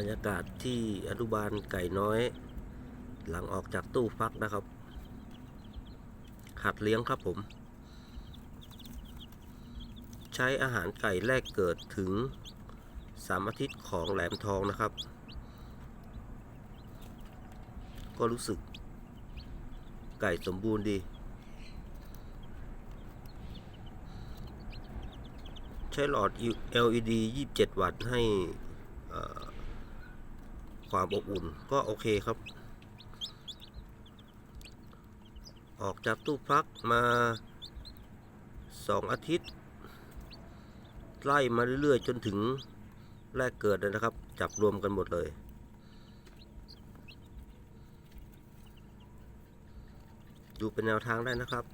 บรรยากาศที่อนุบาลไก่น้อย หลังออกจากตู้ฟักนะครับ หัดเลี้ยงครับผม ใช้อาหารไก่แรกเกิดถึง3อาทิตย์ของแหลมทองนะครับ ก็รู้สึกไก่สมบูรณ์ดี ใช้หลอด LED 27 วัตต์ให้ ความอบอุ่นก็โอเคครับ ออกจากตู้พักมา2อาทิตย์ ไล่มาเรื่อยๆ จนถึงแรกเกิดเลยนะครับ จับรวมกันหมดเลย ดูเป็นแนวทางได้นะครับ